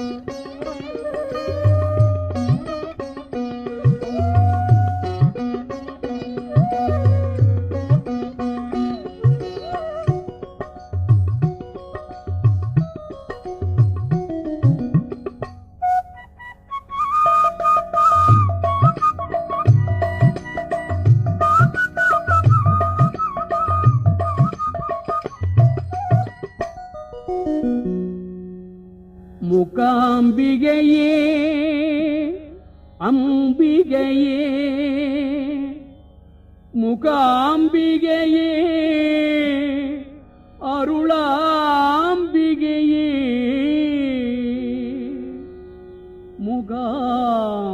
thank mm -hmm. you முகாம்பிகையே அம்பிகையே முகாம்பிகையே அருளாம்பிகையே. முகாம்பிகையே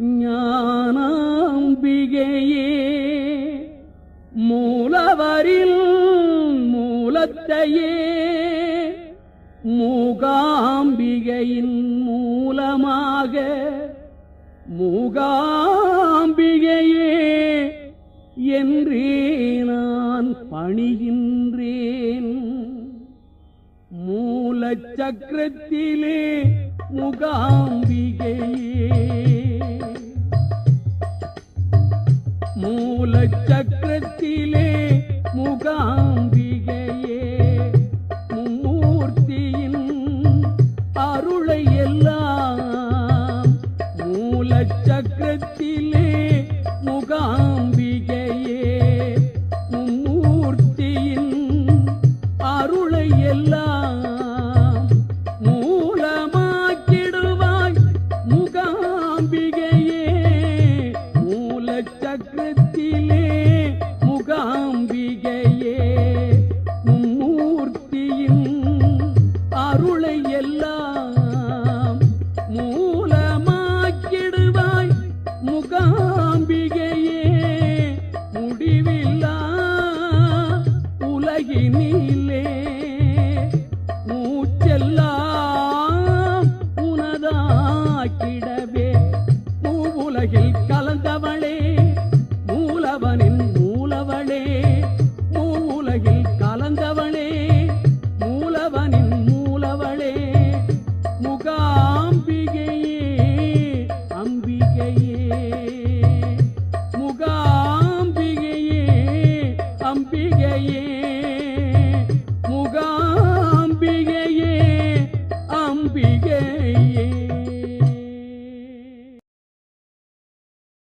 ஞானாம்பிகையே மூலவரில் மூலத்தையே. மூகாம்பிகையின் மூலமாக மூகாம்பிகையே என்றே நான் பணிகின்றேன். மூலச்சக்கரத்திலே முகாம்பிகையே. மூலச்சக்கரத்திலே முகாம் முகாம்பிகையே மும்மூர்த்தியின் அருளை எல்லாம் மூலமாக்கிடுவாய். முகாம்பிகையே மூலச்சக்கரத்திலே உலகில் கலந்தவளே மூலவனின் மூலவளே மூலகில் கலந்தவளே மூலவனின் மூலவளே. முகாம்பிகையே அம்பிகையே முகாம்பிகையே அம்பிகையே. முகாம்பிகையே அம்பிகையே.